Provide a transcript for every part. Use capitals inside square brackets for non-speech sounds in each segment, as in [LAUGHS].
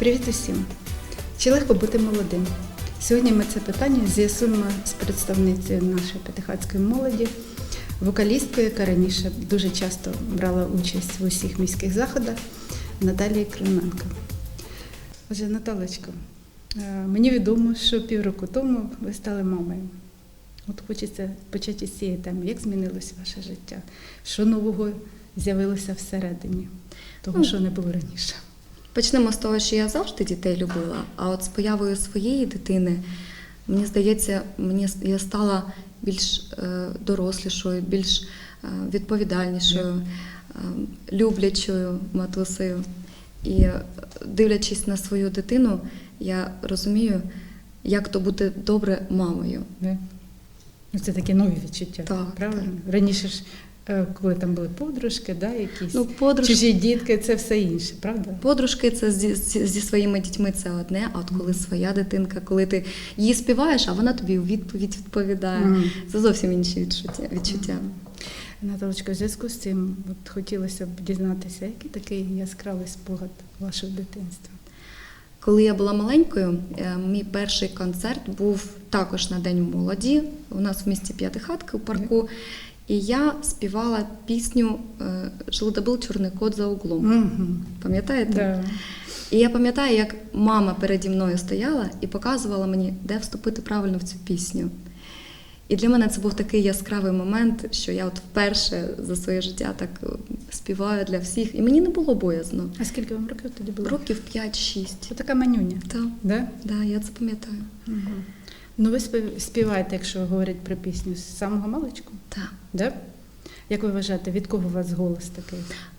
Привіт усім! Чи легко бути молодим? Сьогодні ми це питання з'ясуємо з представницею нашої п'ятихатської молоді, вокалісткою, яка раніше дуже часто брала участь в усіх міських заходах Наталії Клименко. Отже, Наталочко, е, мені відомо, що півроку тому ви стали мамою. От хочеться почати з цієї теми. Як змінилось ваше життя? Що нового з'явилося всередині, того, Ну, що не було раніше? Почнемо з того, що я завжди дітей любила. А от з появою своєї дитини, мені здається, мені я стала більш е, дорослішою, більш е, відповідальнішою, е, люблячою матусею. І дивлячись на свою дитину, я розумію, як то бути добре мамою. Ну, це такі нові відчуття, Так, правильно? Раніше ж, коли там були подружки, да, якісь Ну, подружки, чужі дітки, це все інше, правда? Подружки це зі, зі своїми дітьми це одне, а от коли своя дитинка, коли ти її співаєш, а вона тобі у відповідь відповідає. Мгм. Це зовсім інші відчуття. відчуття. Наталочка, в зв'язку з цим от хотілося б дізнатися, який такий яскравий спогад вашого дитинства. Коли я була маленькою, е, мій перший концерт був також на День молоді. У нас в місті П'ятихатки у парку. І я співала пісню е, «Жил чорний кот за углом. Угу. Пам'ятаєте? Да. І я пам'ятаю, як мама переді мною стояла і показувала мені, де вступити правильно в цю пісню. І для мене це був такий яскравий момент, що я от вперше за своє життя так е, співаю для всіх. І мені не було боязно. А скільки вам років тоді було? Років 5-6. Це така манюня. Так, Да? да, я це пам'ятаю. Угу. Ну, ви співаєте, якщо говорять про пісню, з самого маличку? Так. Да? Як ви вважаєте, від кого у вас голос такий?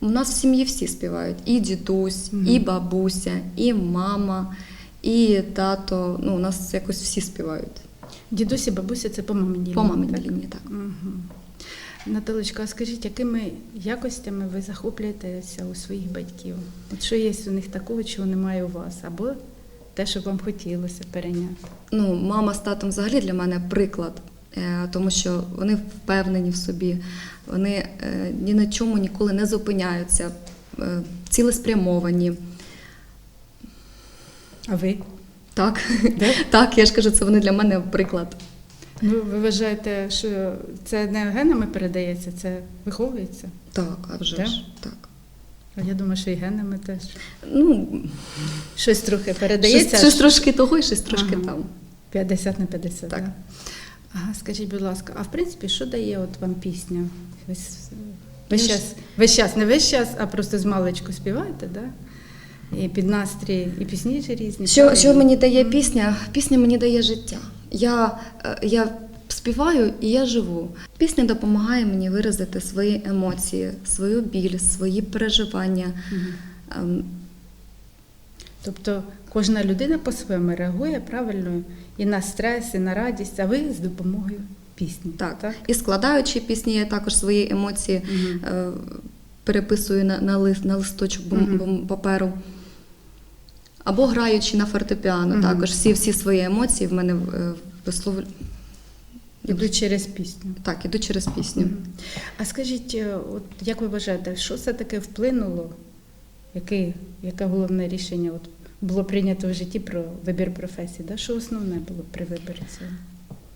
У нас в сім'ї всі співають: і дідусь, Мгм. і бабуся, і мама, і тато. Ну, у нас якось всі співають. Дідусі, бабуся це по маминій По маминій так? лінії, так. Угу. Наталочка, а скажіть, якими якостями ви захоплюєтеся у своїх батьків? От що є у них такого, чого немає у вас? Або те, що вам хотілося перейняти? Ну, мама з татом взагалі для мене приклад, е, тому що вони впевнені в собі, вони е, ні на чому ніколи не зупиняються, е, цілеспрямовані. А ви? Так, Да? [LAUGHS] так, я ж кажу, це вони для мене приклад. Ну, ви вважаєте, що це не генами передається, це виховується? Так, а вже Да? ж так. Я думаю, що і генами теж. Ну, Щось трохи передається. щось трошки того і щось трошки Ага. там. 50 на 50. Так. Да? Ага, скажіть, будь ласка, а в принципі, що дає от вам пісня? Весь, весь, час, весь час, не весь час, а просто з маличку співаєте, да? І під настрій, і пісні різні. Що, що мені дає пісня? Пісня мені дає життя. Я, е, я співаю і я живу. Пісня допомагає мені виразити свої емоції, свою біль, свої переживання. Ем, Тобто кожна людина по-своєму реагує правильно і на стрес, і на радість, а ви з допомогою пісні. Так. так? І складаючи пісні, я також свої емоції Мгм. е, переписую на, на, лист, на листочок Мгм. паперу. Або граючи на фортепіано, Мгм. також всі, всі свої емоції в мене е, Ідуть через пісню. Так, іду через пісню. А скажіть, е, от як ви вважаєте, що все таки вплинуло? Яке, яке головне рішення от було прийнято в житті про вибір професії? Да? Що основне було при виборі цього?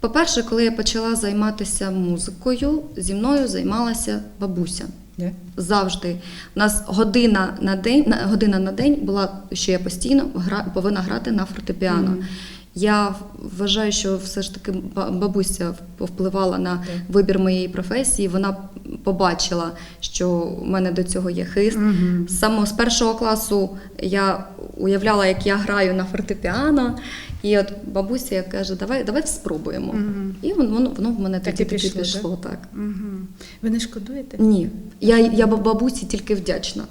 По-перше, коли я почала займатися музикою, зі мною займалася бабуся. Да? Завжди. У нас година на день, година на день була, що я постійно гра, повинна грати на фортепіано. Мгм. Я вважаю, що все ж таки ба- бабуся впливала на Так. вибір моєї професії. Вона побачила, що в мене до цього є хист. Мгм. З з першого класу я уявляла, як я граю на фортепіано, і от бабуся каже, давай, давай спробуємо. Мгм. І воно, воно, в мене Так тоді пішло, пішло, пішло так. Мгм. Ви не шкодуєте? Ні, я, я бабусі тільки вдячна.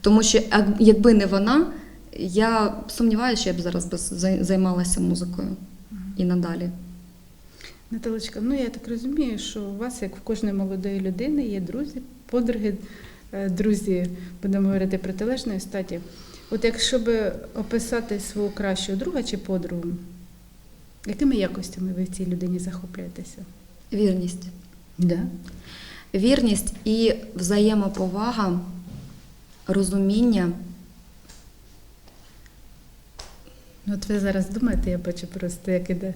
Тому що якби не вона, я сумніваюся, що я б зараз би займалася музикою і надалі. Наталочка, ну я так розумію, що у вас, як в кожної молодої людини, є друзі, подруги, е, друзі, будемо говорити протилежної статі. От якщо би описати свого кращого друга чи подругу, якими якостями ви в цій людині захоплюєтеся? Вірність. Да? Вірність і взаємоповага, розуміння, Ну, от ви зараз думаєте, я бачу просто, як іде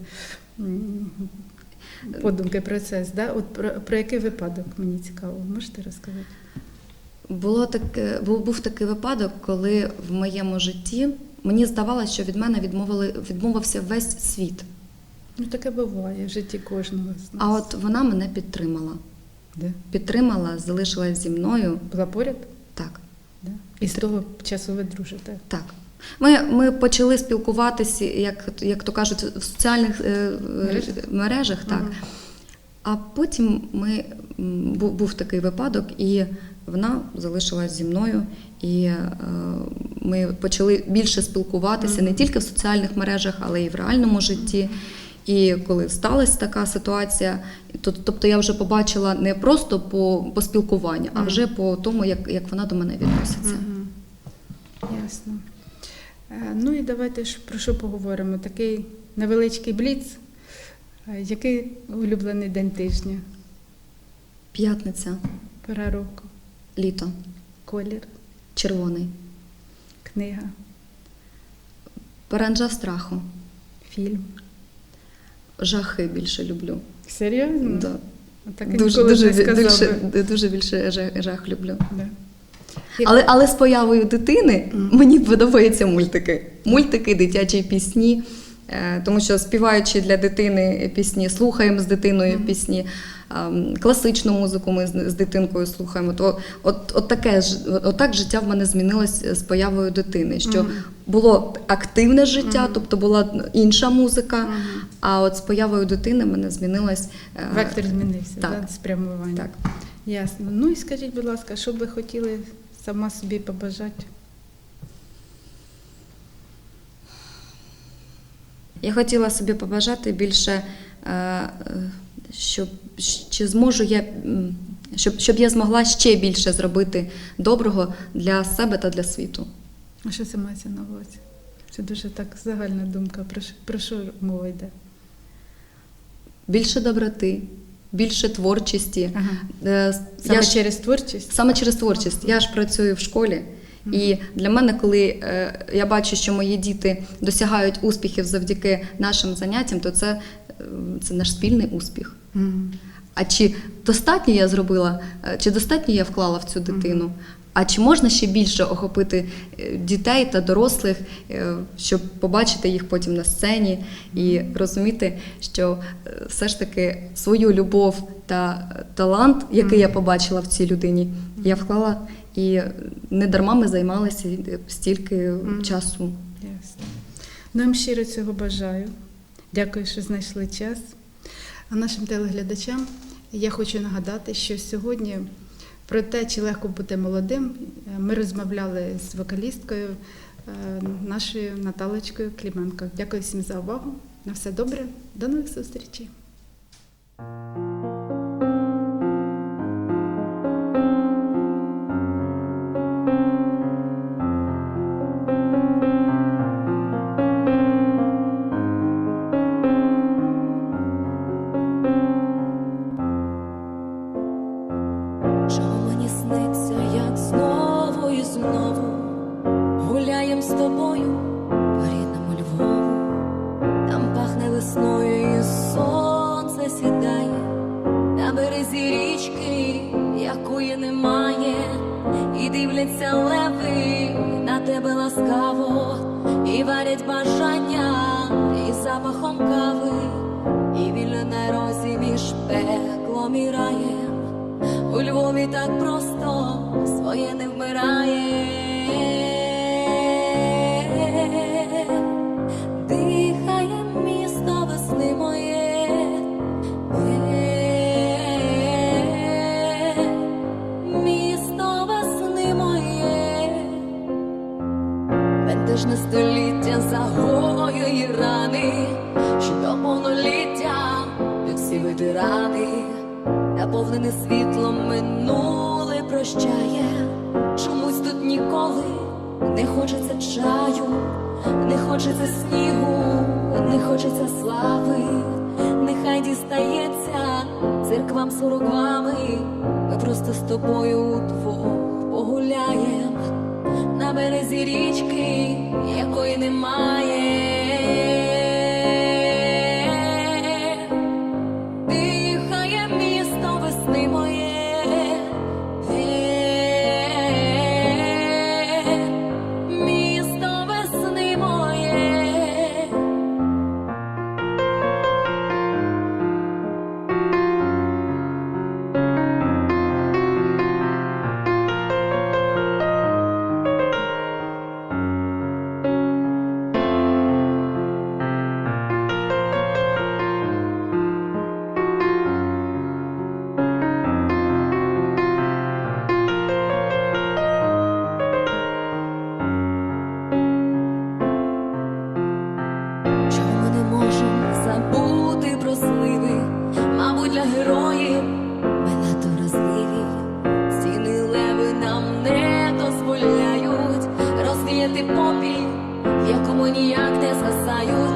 подумки процес. Да? От про, про який випадок мені цікаво, можете розказати? Було таке, був, був такий випадок, коли в моєму житті мені здавалося, що від мене відмовили, відмовився весь світ. Ну, таке буває в житті кожного з нас. А от вона мене підтримала. Де? Підтримала, залишилась зі мною. Була поряд? Так, Да? І з того часу ви дружите. так. Ми, ми почали спілкуватися, як, як то кажуть, в соціальних е, Мережах? мережах так. Мгм. А потім ми, був, був такий випадок, і вона залишилась зі мною, і е, ми почали більше спілкуватися не тільки в соціальних мережах, але й в реальному житті. І коли сталася така ситуація, то, тобто я вже побачила не просто по, по спілкуванню, а вже по тому, як, як вона до мене відноситься. Мгм. Ясно. Е, Ну і давайте ж про що поговоримо. Такий невеличкий бліц. Е, Який улюблений день тижня? П'ятниця, Пора року, літо, колір, червоний, книга, паранджа страху, фільм. жахи більше люблю. Серйозно? Да. Так Дуже, дуже, більше, дуже більше жах, жах люблю. Да. Але, але з появою дитини мені подобаються мультики. Мультики, дитячі пісні. Е, Тому що співаючи для дитини пісні, слухаємо з дитиною пісні, ем, класичну музику ми з дитинкою слухаємо. То от, от таке ж, от так життя в мене змінилось з появою дитини. Що було активне життя, тобто була інша музика. А от з появою дитини мене змінилось е, Вектор змінився, так. Да, спрямування. Так. Ясно. Ну і скажіть, будь ласка, що б ви хотіли сама собі побажати? Я хотіла собі побажати більше, е, щоб чи зможу я, щоб, щоб я змогла ще більше зробити доброго для себе та для світу. А що це мається на увазі? Це дуже так загальна думка. Про що, про що мова йде? Більше доброти, більше творчості. Ага. Е, Саме я ж- через творчість? Саме через творчість. Я ж працюю в школі, і для мене, коли е, я бачу, що мої діти досягають успіхів завдяки нашим заняттям, то це, е, це наш спільний успіх. А чи достатньо я зробила, чи достатньо я вклала в цю дитину? А чи можна ще більше охопити е, дітей та дорослих, е, щоб побачити їх потім на сцені і розуміти, що е, все ж таки свою любов та талант, який я побачила в цій людині, я вклала і не дарма ми займалися стільки часу. Ясно. Ну, я вам щиро цього бажаю. Дякую, що знайшли час. А нашим телеглядачам я хочу нагадати, що сьогодні про те, чи легко бути молодим, е, ми розмовляли з вокалісткою е, нашою Наталочкою Кліменко. Дякую всім за увагу. На все добре. До нових зустрічей. Березі річки, якої немає, і дивляться леви на тебе ласкаво, і варять бажання і запахом кави, і вільно на розі між пеклом і раєм. У Львові так просто своє не вмирає. Наповнене світлом минуле прощає. Чомусь тут ніколи не хочеться чаю, не хочеться снігу, не хочеться слави, нехай дістається церквам сороквами. Ми просто з тобою удвох погуляєм на березі річки, якої ніяк не згасають